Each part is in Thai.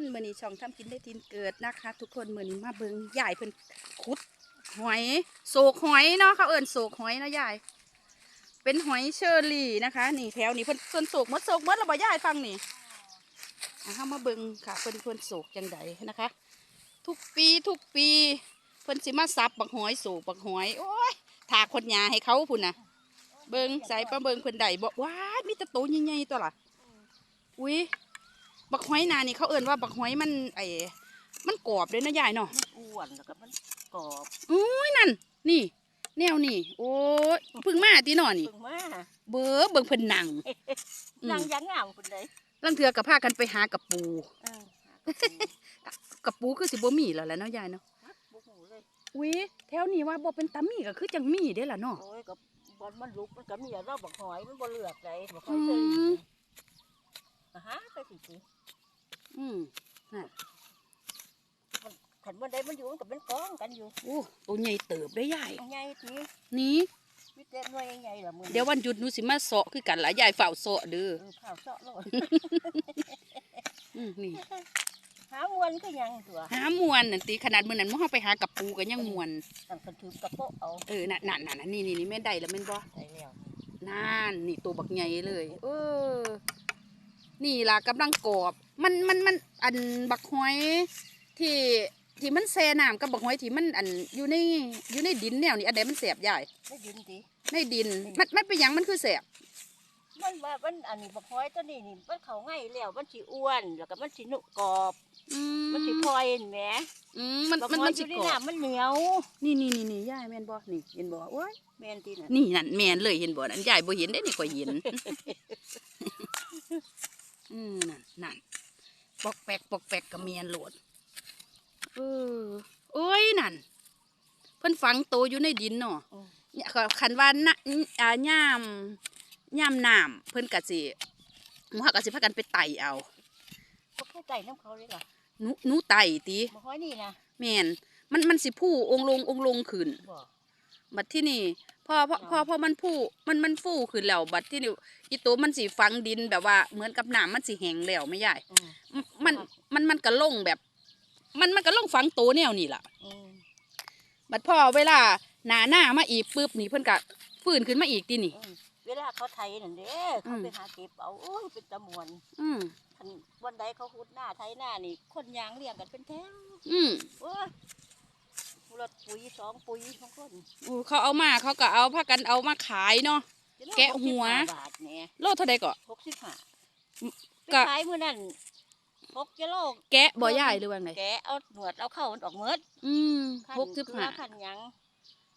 นมือนี้ช่องทำกินได้ทินเกิดนะคะ ทุกคนมือนี้มาเบิงยายเพิ่นขุดหอยโศกหอยเนาะเขาเอิ้นโศกหอยนะยายเป็นหอยเชอรี่นะคะ นี่แถวนี้เพิ่นเพิ่นโศกมดโศกมดแล้วบ่ยายฟังนี่อะเฮามาเบิงค่ะเพิ่นเพิ่นโศกจังใดนะคะ ทุกปีทุกปีเพิ่นสิมาสับบักหอยโศกบักหอยโอ้ยถากคนยาให้เขาพุ่นนะเบิงใส่ปลาเบิงเพิ่นได้บ่ว้ามีต่โตใหญ่ๆตัวล่ะอุ้ย อยนานี่เขาเอิ้นว่าบักหอยมันไอ้มันกรอบเลยนะยายเนาะมันอ้วนแล้วก็มันกรอบอุ้ยนั่น นี่ แนวนี่ โอ้ยเพึ่งมาตีหนอนี่เพิ่งมาเบ้อเบิ่งเพิ่นนั่งอืมนางยังงามคนใดลังเทือกับพากันไปหากับปูเออกับปูคือสิบ่มีแล้วแหละเนาะยายเนาะหาบุกหูเลยอุ้ยแถวนี้ว่าบ่เป็นตามีก็คือจังมีเด้ล่ะเนาะโอ้ยกับบอลมันลุกมันก็มีเราบักหอยมันบ่เลือกใจบักหอือยมเชอรี่อะฮะไปสิสิ อืมขันบนใดมันอยู่มันก็เป็นกองกันอยู่โอ้ตัวใหญ่เติบได้ยายใหญ่ทีนี่วิเศษหน่วยใหญ่ๆล่ะมึงเดี๋ยววันหยุดหนูสิมาเสาะคือกันล่ะยายเฝ้าเสาะเด้อเออข้าวเสาะโลดอืมนี่หามวนก็ยังตัวหามวนนั่นติขนาดมื้อนั้นหมู่เฮาไปหากับปูก็ยังมวนตั้งกันถือกระโปะเอาเออนั่นนั่นนั่นนี่นี่นี่แม่นได้แล้วแม่นบ่ใส่แล้วนั่นนี่ตัวบักใหญ่เลย เออ นี่ล่ะกำลังกรอบมันมันมันอันบักหอยที่ที่มันแช่น้ำกับบักหอยที่มันอันอยู่ในอยู่ในดินแนวนี้อันใดมันแสบใหญ่ได้ยินดิในดินมันมันเป็นหยังมันคือแสบมันว่ามันอันนี้บักหอยตัวนี้นี่มันเขาง่ายแล้วมันสิอ้วนแล้วก็มันสิหนุกรอบ อืมันสิพลอยเห็นไหมอืมมันบักมันหอมัยนอสิยู่ในกรอบน้ำมันเหนียวนี่นี่นี่นี่ยายแม่นบ่นี่เห็นบ่โอ้ย แม่นตีน่ะนี่นั่นแม่นเลยเห็นบ่นั่นยายบ่เห็นได้นี่ก็เห็น อืมนั่นนั่น ปอกแปกปอกแปกกับเมียนโหลดเออโอ้ยนั่น เพิ่นฝังโตวอยู่ในดินเนาะอืมเนี่ยเขาคันว่านะอ่าย่ามย่ามน้ำเพิ่นกะสิหมูฮักกะสิพากันไปไต่เอาก็แค่ใส่น้ำเขาเลยล่ะหนูหนูไต่ติบักหอยนี่นะแม่นมันมันสิผู้องค์ลงองค์ลงขึ้นบอกบัดที่นี่พอพอพอพอมันผู้มันมันฟูขึ้นแล้วบัดที่นี่อีตัวมันสิฝังดินแบบว่าเหมือนกับน้ำมันสิแห้งแล้วไม่ใหญ่อื มมันมันมันก็ลงแบบ มันมันก็ลงฝังโตวแนวนี่ล่ะอืมบัดพอเวลาหนาหน้ามาอีกปุ๊บนี่เพิ่นก็ฟื้นขึ้นมาอีกตินี่อืมเวลาเขาไทยนั่นเด้เขาอืมไปหาเก็บเอาโอ้ยเป็นตะมวน อืมคันวันใดเขาขุดหน้าไทยหน้านี่ คนยางเลี้ยงกันเป็นแถวอืมโอ้ยรถปุ๋ยสองปุ๋ยของคนอู้เขาเอามาเขาก็เอาพากันเอามาขายเนาะแกะหัวบาทเนี่ยโลเท่าใดก็หกสิบห้าก็ไปขายมื้อนั้น หกกิโลแกะบ่ใหญ่หรือว่าไงแกะเอาหนวดเอาเข้ามันออกเมิดอืมขั้นหกสิบเกลืห้าอขั้นหยัง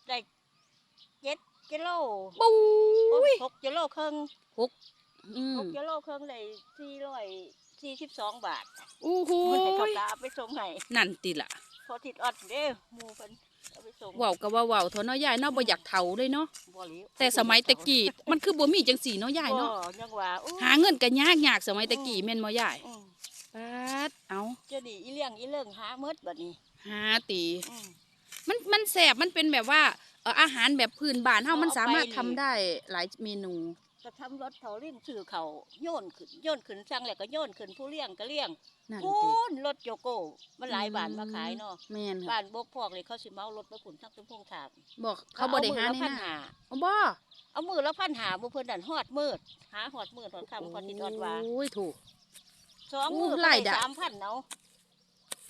ได้เจ็ดกิโลปุ้ยหกกิโลครึ่งอืมหกกิโลครึ่งได้สี่ร้อยสี่สิบสองบาทอู้หูมันให้เขายตาเอาไปส่งให้นั่นติล่ะพอทิดออดเด้อหมูเพิ่นเอาไปส่งเว้าก็ว่าเว้าเถอะเนาะยายเนาะบ่อยากเฒ่าเลยเนาะบ่หลิวแต่สมัยตะกี้มันคือบ่มีจังสี่เนาะยายเนาะบ่ยังว่าอู้หาเงินก็ยากยากสมัยตะกี้แม่นบ่ยายอืมปา ดเอาเจะดีอีเลี้ยงอีเรื่องหาเมิดบัดนี้หาตีอืมมันมันแสบมันเป็นแบบว่าเอ่ออาหารแบบพื้นบ้านเฮาเอามันสามารถไปนี่ทำได้หลายเมนูก็ทำรถเขาลิ้นสื่อเขาโยนขึ้นโยนขึ้นสั่งแล้วก็โยนขึ้นผู้เลี้ยงก็เลี้ยงนั่นพูตินรถโยโก้มันหลายบาทมาขายเนาะแม่นค่ะบ้านบกพอกเลยเขาสิเมารถไปขุนทั้งตุ้งพงถามบอกเขาบ่ได้หาในเอมือละพันหน้าหาอ๋อบ่เอามือละพันหาบ่เพิ่นนั่นฮอดมืดหาฮอดมืดฮอดค่ำฮอดทิศฮอดว่าโอ้ยถูก สองอู้มือหลายด่ะสามพันเนาะ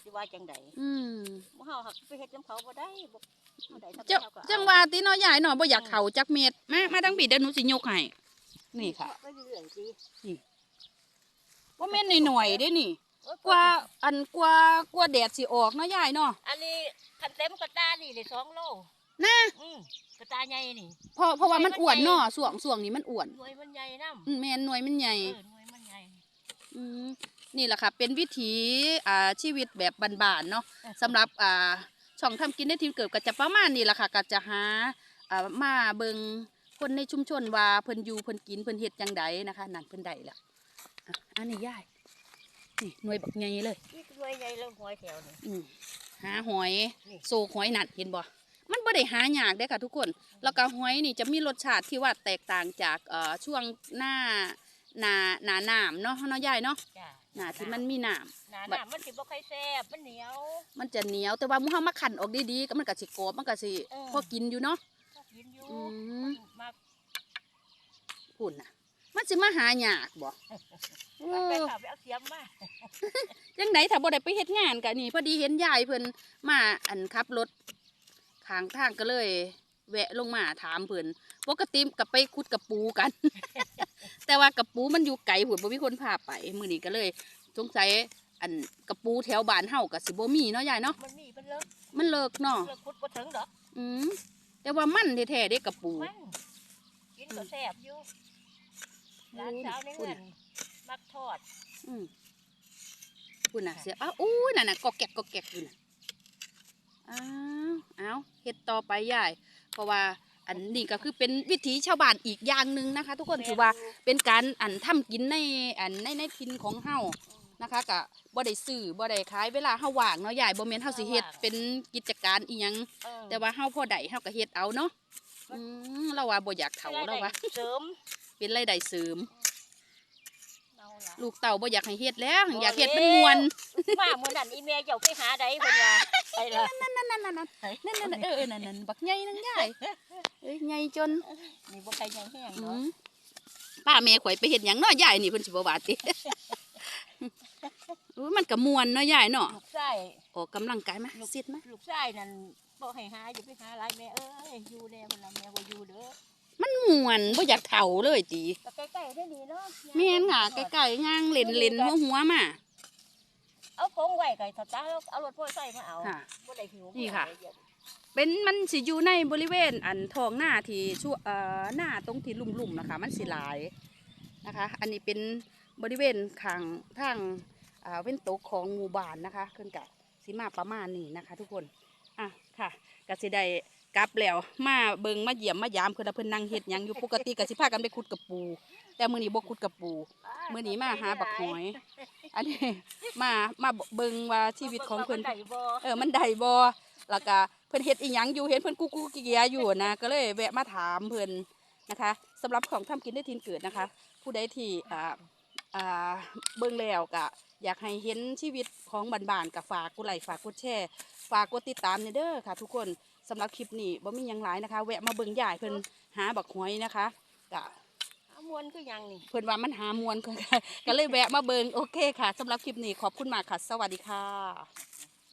สิว่าจังไดอืมบ่เฮาหักไปเฮ็ดน้ำเขาบ่ได้บ่เฮาได้ทำจังเฮาก็เอาจังว่าติเนาะยายเนาะบ่อยากเฒ่าจักเม็ดมามาทั้งปีเดี๋ยวหนูสิยกให้นี่ค่ะไปเรื่อยๆสิว่าแม่นหน่อยๆเด้นี่โอ๊ยกว่าอันกว่ากว่าแดดสิออกเนาะยายเนาะอันนี้คันเต็มกระตานี่ได้สองโลนะอืมกระตาใหญ่นี่เพราะเพราะว่ามันอ้วนเนาะช่วงช่วงนี้มันอ้วนหน่วยมันใหญ่นำอืมแม่นหน่วยมันใหญ่เออหน่วยมันใหญ่อืมนี่แหละค่ะ เป็นวิถีอ่าชีวิตแบบบ้านๆเนาะสำหรับอ่าช่องทำกินได้ทีมเกิดก็จะประมาณนี้แหละค่ะก็จะหาอ่ามาเบิงคนในชุมชนว่าเพิ่นอยู่เพิ่นกินเพิ่นเฮ็ดจังใดนะคะ นั่นเพิ่นได้แล้วอะอันนี้ยายนี่หน่วยบักใหญ่เลย นี่หน่วยใหญ่แล้วหวยแถวนี่ อืมหาหอยนี่ โซกหอยนั่นเห็นบ่มันบ่ได้หายากเด้อค่ะทุกคน แล้วก็หอยนี่จะมีรสชาติที่ว่าแตกต่างจากเอ่อช่วงหน้า หนาหนาหนามเนาะเนาะยายเนาะจ้าหน้าที่มันมีน้หนาบัดน้ำมันสิบ่ค่อยแซ่บมันเหนียวำมันจะเหนียวแต่ว่าหมูเฮามาขันออกดีๆก็มันก็สิกรอบมันก็สิเออ พอกินอยู่เนาะก็กินอยู่อืม มากปุ่นน่ะ มันสิมาหายากบ่โอ้ไปข่าวไปเอาเสียมมาจังไดถ้าบ่ได้ไปเฮ็ดงานก็นี่พอดีเห็นยายเพิ่นมาอันขับรถข้างทางก็เลย แวะลงมาถามเพิ่นปกติก็ไปขุดกระปูกัน แต่ว่ากระปูมันอยู่ไกลพุ่นบ่มีคนพาไปมื้อนี้ก็เลยสงสัยอันกระปูแถวบ้านเฮาก็สิบ่มีเนาะยายเนาะมันมีมันเลิกมันเลิกเนาะเลิกคุดบ่ถึงดอกอืมแต่ว่ามันแท้ๆเด้กระปูมันกินก็แซ่บอยู่ร้านเช้าในคุณเงินมักทอด อืมคุณน่ะเสียอ้าวอู้นั่นน่ะกอกแกกกอกแกกอยู่น่ะอ้าวอ้าวเฮ็ดต่อไปยาย เพราะว่าอันนี้ก็คือเป็นวิถีชาวบ้านอีกอย่างหนึ่งนะคะ ทุกคนถือว่าเป็นการอันทำกินในอันในในทินของเฮานะคะกะบ่ได้ซื้อบ่ได้ขายเวลาเฮาว่างเนาะยายบ่แม่นเฮาสิเฮ็ดเป็นกิจการอีหยังเออแต่ว่าเฮาพอได้เฮาก็เฮ็ดเอาเนาะอืมเราว่าบ่อยากเฒ่าเราว่าเสริมเป็นรายได้เสริมเอาล่ะลูกเต่าบ่อยากให้เฮ็ดแล้ว อยากเฮ็ดมันม่วนมาเมื่อนั้นอีเมลเจ้าไปหาใดเพิ่นว่า ไปละนั่นนั่นนั่นนั่นนั่นนั่นนั่นเออเออนั่นนั่นบักใหญ่นั่นยายเอ้ยใหญ่จนนี่บ่ใครยังแห้งอืเนาะมป้าแม่ข่อยไปเฮ็ดหยังเนาะยายนี่เพิ่นสิบ่ว่าติอู้มันก็ม่วนเนาะยายเนาะลูกชายออกกำลังกายมาเสิดมาลูกชายนั่นบ่ให้หาอย่าไปหาหลายแม่เอ้ยอยู่แน่เพิ่นละแม่บ่อยู่เด้อมันม่วนบ่อยากเฒ่าเลยติก็ใกล้ๆได้นี่เนาะแม่นค่ะใกล้ๆย่างเล่นเล่นหัวหัวๆมา เอาของไว้ไก่ถ้าตาเอารถพ่อใส่มาเอาค่ะ บ่ได้หิวนี่ค่ะ บ่ได้เดี๋ยวเป็นมันสิอยู่ในบริเวณอันท้องหน้าที่ชั่วเอ่อหน้าตรงที่ลุ่มๆนะคะ มันสิหลายนะคะ อันนี้เป็นบริเวณข้างทางอ่าเว้นตกของหมู่บ้านนะคะขึ้นกับสิมาประมาณนี้นะคะ ทุกคนอะค่ะก็สิได้กลับแล้วมาเบิงมาเยี่ยมมายามเพิ่นว่าเพิ่นนั่งเฮ็ดหยังอยู่ปกติก็สิพากันไปขุดกับปู แต่มื้อนี้บ่ขุดกับปู มื้อนี้มาหาบักหอย อันนี้มามาเบิงว่าชีวิตของเพิ่นได้บ่เออมันได้บ่แล้วก็เพิ่นเฮ็ดอีหยังอยู่เห็นเพิ่นกุ๊กกุ๊กกิเกียอยู่นะก็เลยแวะมาถามเพิ่นนะคะสำหรับของทำกินได้ทินเกิดนะคะ ผู้ใดที่อ่าอ่าเบิ่งแล้วก็อยากให้เห็นชีวิตของบ้านๆก็ฝากกดไลค์ฝากกดแชร์ฝากกดติดตามเนเด้อค่ะ ทุกคนสำหรับคลิปนี้บ่มีหยังหลายนะคะ แวะมาเบิ่งยายเพิ่นหาบักหอยนะคะก็เอา มวนคือยังนี่เพิ่นว่ามันหามวนก็ก็เลยแวะมาเบิงโอเคค่ะสำหรับคลิปนี้ขอบคุณมากค่ะ สวัสดีค่ะ